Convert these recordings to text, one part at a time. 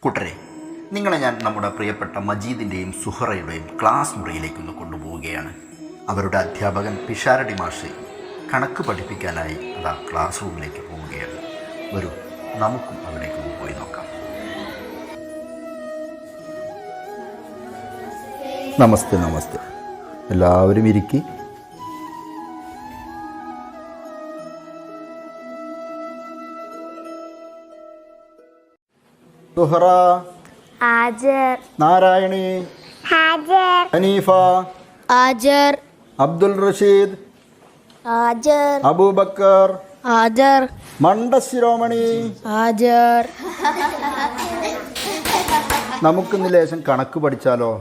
കൂട്ടരെ നിങ്ങളെ ഞാൻ നമ്മുടെ പ്രിയപ്പെട്ട മജീദിന്റെയും സുഹറയുടെയും ക്ലാസ് മുറിയിലേക്കൊന്ന് കൊണ്ടുപോവുകയാണ്. അവരുടെ അധ്യാപകൻ പിഷാരടി മാഷ് കണക്ക് പഠിപ്പിക്കാനായി അതാ ക്ലാസ് റൂമിലേക്ക് പോവുകയാണ്. വരൂ നമുക്കും അവിടേക്ക് പോയി നോക്കാം. നമസ്തേ നമസ്തേ. എല്ലാവരും ഇരിക്കി. സുഹറ ആജർ നാരായണി ഹാജർ. ഹനീഫ ആജർ അബ്ദുൽ റഷീദ് ആജർ അബൂബക്കർ ആജർ മണ്ടശിരോമണി ആജർ നമുക്കിന്ന് ലേശം കണക്ക് പഠിച്ചാലോ?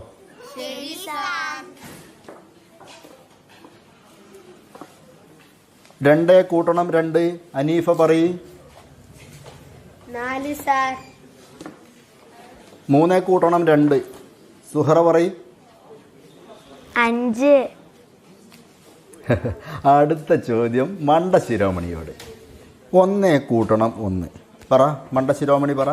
രണ്ട് കൂട്ടണം രണ്ട്. അനീഫ പറയും. നാല് സാർ. മൂന്നേ കൂട്ടണം രണ്ട്. സുഹറ പറയും. അഞ്ച്. അടുത്ത ചോദ്യം മണ്ടശിരോമണിയോട് ഒന്നേ കൂട്ടണം ഒന്ന്. പറ മണ്ടശിരോമണി പറ.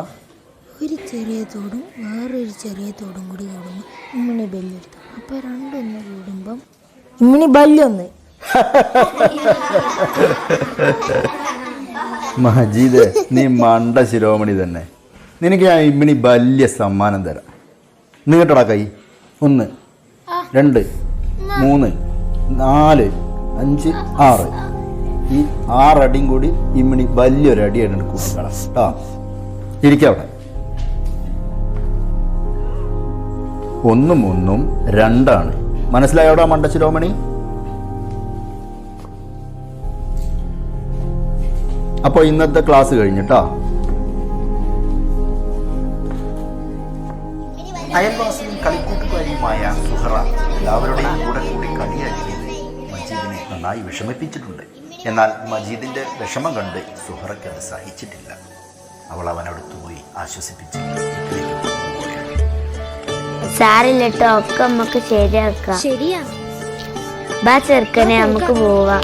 ഒരു ചെറിയ തോടും വേറൊരു ചെറിയ തോടും കൂടി കൂടുമ്പോൾ ഇമ്മിണി ബല്യെടുത്തു അപ്പോൾ രണ്ടൊന്ന് കൂടുമ്പം ഇമ്മിണി ബല്യൊന്ന് മജീദ് നീ മണ്ട ശിരോമണി തന്നെ. നിനക്ക് ഞാൻ ഇമ്മിണി വലിയ സമ്മാനം തരാം. നീട്ടടാ കൈ? ഒന്ന് രണ്ട് മൂന്ന് നാല് അഞ്ച് ആറ്. ഈ ആറടിയും കൂടി ഇമ്മിണി വലിയൊരു അടിയായിട്ട് കൂട്ടിക്കളാം. കേട്ടോ ഇരിക്കവിടെ ഒന്നും ഒന്നും രണ്ടാണ്. മനസ്സിലായോടാ മണ്ട ശിരോമണി? അപ്പോൾ ഇന്നത്തെ ക്ലാസ് കഴിഞ്ഞിട്ടാ അയൽവാസിയും കളിക്കൂട്ടുകാരിയുമായ സുഹറ എല്ലാവരുടെയും കൂടെ കൂടി കളിയാക്കിയത് മജീദിനെ നന്നായി വിഷമിപ്പിച്ചിട്ടുണ്ട്. എന്നാൽ മജീദിന്റെ വിഷമം കണ്ട് സുഹറയ്ക്ക് അത് സഹിച്ചിട്ടില്ല. അവൾ അവനടുത്ത് പോയി ആശ്വസിപ്പിച്ചു സാറില്ല ഒക്കെ നമുക്ക് ശരിയാക്കാം. ശരിയാ. ബാ ചെറുക്കനെ നമുക്ക് പോവാം.